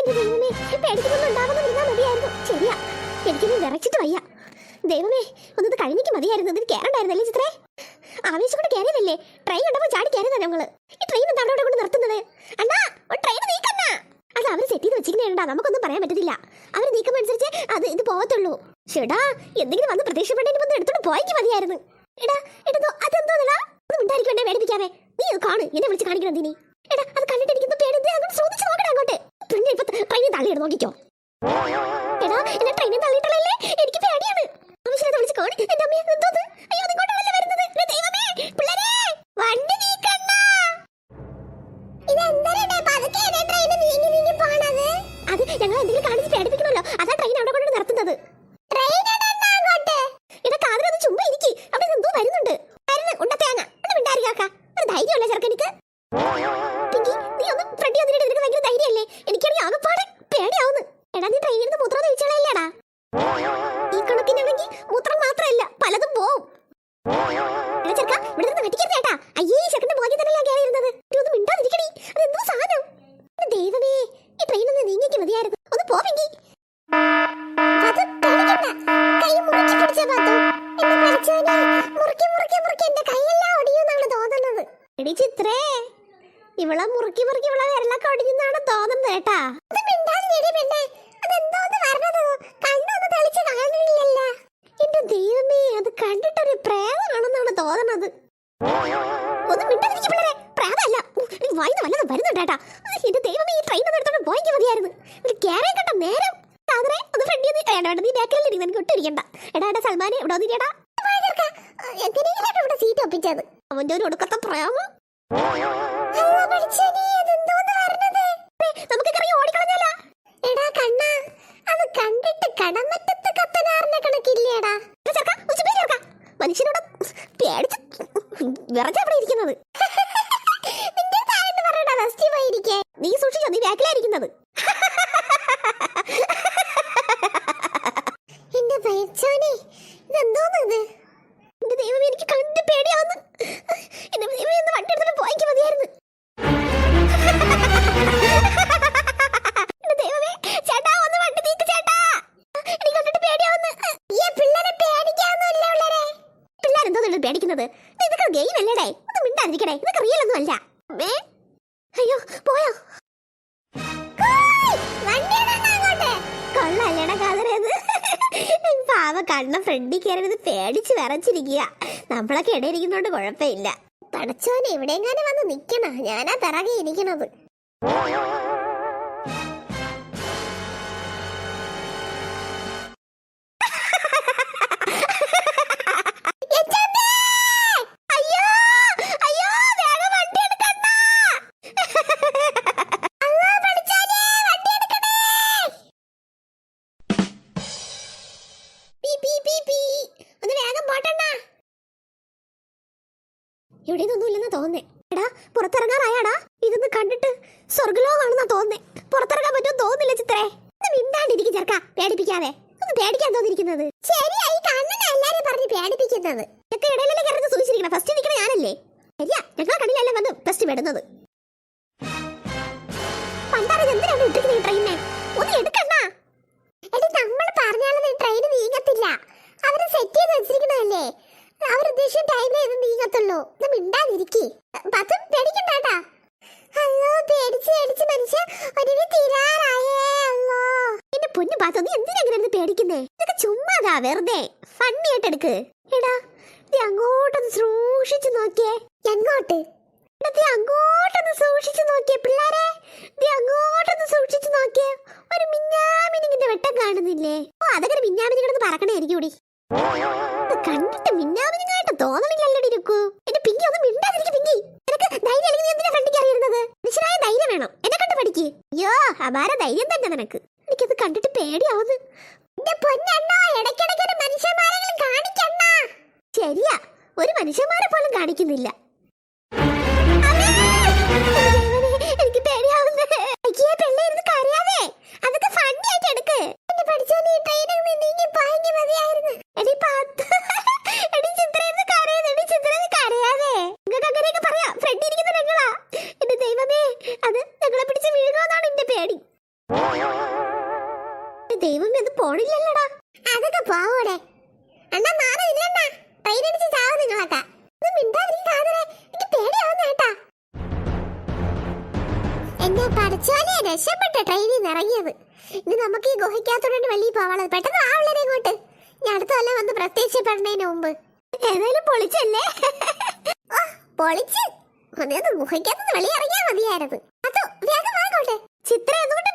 എന്റെ ദൈവമേ പേടിക്കുന്നൊന്നും ഉണ്ടാവുന്നിരുന്നാ മതിയായിരുന്നു. ശരിയാ എനിക്കൊന്നും വിറച്ചിട്ട് വയ്യ. ദൈവമേ ഒന്നത് കഴിഞ്ഞിട്ട് മതിയായിരുന്നു. ഇതിന് കയറണ്ടായിരുന്നല്ലേ ചിത്രേ? ആവേശം കൊണ്ട് കയറിയതല്ലേ ട്രെയിൻ കണ്ടപ്പോൾ ചാടി കയറിയതാ ഞങ്ങൾ. ഈ ട്രെയിൻ എന്താ അവിടെ കൊണ്ട് നിർത്തുന്നത്? അണ്ണാ ട്രെയിൻ നീക്കണ്ണാ അത് അവർ സെറ്റ് ചെയ്ത് വെച്ചിരിക്കുന്നേണ്ടാ നമുക്കൊന്നും പറയാൻ പറ്റത്തില്ല. അവർ നീക്കുമ്പോൾ അനുസരിച്ച് അത് ഇത് പോകത്തുള്ളൂ ചേടാ എന്തെങ്കിലും വന്ന് പ്രതീക്ഷപ്പെട്ടതിന് വന്ന് എടുത്തോണ്ട് പോയിക്ക് മതിയായിരുന്നു. എടാ എടോ അതെന്തോന്നടാ ഒന്നും ഉണ്ടായിരിക്കണ്ടേ എന്നെ പേടിപ്പിക്കാതെ. നീ അത് കാണു എന്നെ വിളിച്ച് കാണിക്കണം നീ എടാ അത് കണ്ടിട്ട് എനിക്ക് പേടി അങ്ങോട്ട് ശ്രദ്ധിച്ച് പിന്നെ ഇപ്പൊ ട്രെയിനിൽ തള്ളിയിട് നോക്കിക്കോ എന്നെ ട്രെയിനിൽ തള്ളിയിട്ടല്ലേ എനിക്ക് പേടിയാണ് ആവശ്യമില്ലാതെ വരുന്നത്. ദൈവമേ വണ്ടി എന്തെങ്കിലും കാണിച്ച് പേടിപ്പിക്കണമല്ലോ. അതാ ട്രെയിൻ ഇരിക്കി. അവിടെ എന്തോ വരുന്നുണ്ട്. ഒരു ധൈര്യമല്ലേ ചെറുക്കനിക്ക്. എടി ചിത്രേ ഇവളെ മുറുക്കി മുറുക്കി ഇവളെ വിരലൊക്കെ കടിഞ്ഞാണ് തോന്നുന്നത് കേട്ടാ. എന്റെ ദൈവമേ അത് കണ്ടിട്ടൊരു പ്രേതമാണെന്നാണ് തോന്നുന്നത് ഒന്ന് മിണ്ടാതിരിക്കും പിള്ളേരെ. പ്രേതമല്ല. വായിന്ന് വല്ലതും വരുന്നുണ്ട് കേട്ടാ. എന്റെ ദൈവമേ ഈ ട്രെയിൻ ഒന്ന് എടുത്തോണ്ട് പോയെങ്കിൽ മതിയായിരുന്നു. ഒരു കേറാൻ കണ്ട നേരം. സാധനെ ഒന്ന് ഫ്രണ്ടി ഒന്ന് വേണ്ട വേണ്ട നീ ഇരിക്കും എനിക്ക് ഒട്ടിരിക്കണ്ട എടാ എടാ സൽമാനെ ഇവിടെ വന്നിരിക്കടാ? എങ്ങനെയാണ് ഒപ്പിച്ചത് അവന്റെ ഒരു ഒടുക്കത്തെ പ്രേമം എടാ കണ്ണാ കണ്ടിട്ട് കണക്കില്ലേടാ. മനുഷ്യനോട് പേടിച്ച് വിറച്ചാ ഇരിക്കുന്നത്. നീ സൂക്ഷിച്ചോ നീ ബാക്കിലായിരിക്കുന്നത് പേടിക്കുന്നത്? ഇത് ഇതൊക്കെ ഗെയിം അല്ലേടേ? ഒന്ന് മിണ്ടാതിരിക്കണേ. ഇതൊക്കെ റിയൽ ഒന്നും അല്ല. അയ്യോ പോയോ? കൊള്ളല്ലേടാ കാതറേത് പാവ കണ്ണ ഫ്രണ്ടിൽ കയറിയത് പേടിച്ച് വിറച്ചിരിക്കുക. നമ്മളൊക്കെ ഇടയിരിക്കുന്നോണ്ട് കുഴപ്പമില്ല. പടച്ചോനെ എവിടെയെങ്ങാനും വന്ന് നിക്കണ? ഞാനാ പിറകെ ഇരിക്കണത്. ഇവിടെ ഒന്നുമില്ലെന്നാ തോന്നേ എടാ പുറത്തിറങ്ങാറായാടാ. ഇതൊന്ന് കണ്ടിട്ട് സ്വർഗലോകാണെന്നാ തോന്നേ പുറത്തിറങ്ങാൻ പറ്റുമോ തോന്നില്ല ചിത്രേ. മിണ്ടാണ്ടിരിക്കും ചെറുക്ക പേടിപ്പിക്കാതെ. ഒന്ന് പേടിക്കാൻ തോന്നിരിക്കുന്നത് ശരിയായി കണ്ണനെ എല്ലാരും പറഞ്ഞ് പേടിപ്പിക്കുന്നത്. ഇതൊക്കെ ഇടയിലല്ലേ കയറുന്നത് സൂക്ഷിച്ചിരിക്കണം ഫസ്റ്റ് നിൽക്കണ ഞാനല്ലേ. ശരിയാ ഞങ്ങളെ കണ്ണിലല്ലേ വന്ന് ഫസ്റ്റ് വിടുന്നത് പണ്ടാരത് എന്തിനാണ് ഇട്ടിരിക്കുന്നത് ഈ ഒന്ന് എടുക്കണ്ണ. എടി നമ്മൾ പറഞ്ഞാലൊന്നും ഈ ട്രെയിൻ നീങ്ങത്തില്ല. അവർ സെറ്റ് ചെയ്ത് വെച്ചിരിക്കണല്ലേ അവർ ഉദ്ദേശിച്ച ടൈമിലേ ഇത് നീങ്ങത്തുള്ളൂ? ഇത് മിണ്ടാതിരിക്കേ. പത്തും പേടിക്കണ്ടാട്ടാ അല്ലോ പേടിച്ച് മനുഷ്യ ഒരു തീരാറായേ അല്ലോ. എന്റെ പൊന്നു പാത്തു നീ എന്തിനാ ഇങ്ങനെ പേടിക്കുന്നേ? ഇതൊക്കെ ചുമ്മാതാ വെറുതെ. ഫണ്ണി ആയിട്ട് എടുക്ക്. എടാ നീ അങ്ങോട്ടൊന്ന് സൂക്ഷിച്ചു നോക്കിയേ. എങ്ങോട്ട്? നീ അങ്ങോട്ടൊന്ന് സൂക്ഷിച്ചു നോക്കിയേ പിള്ളാരെ. നീ അങ്ങോട്ടൊന്ന് സൂക്ഷിച്ചു നോക്കിയേ. ഒരു മിന്നാമിനിങ്ങിന്റെ വെട്ടം കാണുന്നില്ലേ? ഓ അതൊക്കെ മിന്നാമിനി കിടന്ന് പറക്കണായിരിക്കും കൂടി ഇത് കണ്ടിട്ട് മിന്നാമിനിങ്ങായിട്ട് തോന്നണില്ലല്ലോ ഇരിക്കൂ എന്റെ പിങ്കി ഒന്ന് മിണ്ടാതിരിക്കും പിങ്കി. നിനക്ക് ധൈര്യം അല്ലെങ്കിൽ എന്തിനാ ഫ്രണ്ടിക്ക് അറിയുന്നത് മനുഷ്യനായ ധൈര്യം വേണം. എന്നെ കണ്ട് പഠിക്ക്. അയ്യോ അപാര ധൈര്യം തന്നെ നിനക്ക്. എനിക്കത് കണ്ടിട്ട് പേടിയാവുന്നു. ശരിയാ ഒരു മനുഷ്യന്മാരെ പോലും കാണിക്കുന്നില്ല അമ്മേ! ദൈവമേ, എനിക്ക് പേടിയാവുന്നു അയ്യേ പെണ്ണെ ഇരുന്ന് കരയാതെ അതൊക്കെ ഫണ്ണി ആയിട്ട് എടുക്ക് എന്നെ പഠിച്ചോ നീ ട്രെയിനിൽ നിന്ന് നീങ്ങി പോയെങ്കിൽ മതിയായിരുന്നു എടി പാത്ത് എടി ചിത്ര ഇരുന്ന് കരയുന്നു എടി ചിത്ര നീ കരയാതെ നിങ്ങൾക്ക് അങ്ങനെയൊക്കെ പറയാം ഫ്രണ്ട് ഇരിക്കുന്ന ഞങ്ങളാ എന്റെ ദൈവമേ അത് ഞങ്ങളെ പിടിച്ച് വീഴുകയെന്നാണ് എന്റെ പേടി. ദൈവം അത് പോണില്ലല്ലോടാ. അതൊക്കെ പോവൂടെ. എനിക്ക് എന്നെ നമുക്ക് ഈ പെട്ടെന്ന് ഇങ്ങോട്ട്. ഞാൻ ഏതായാലും പൊളിച്ചല്ലേ? പൊളിച്ച്. ഒന്നേന്ന് ഗുഹയ്ക്കകത്ത് വെളിയിറങ്ങിയാ മതിയായിരുന്നു. അതോ വേഗം ചിത്ര എന്തുകൊണ്ട്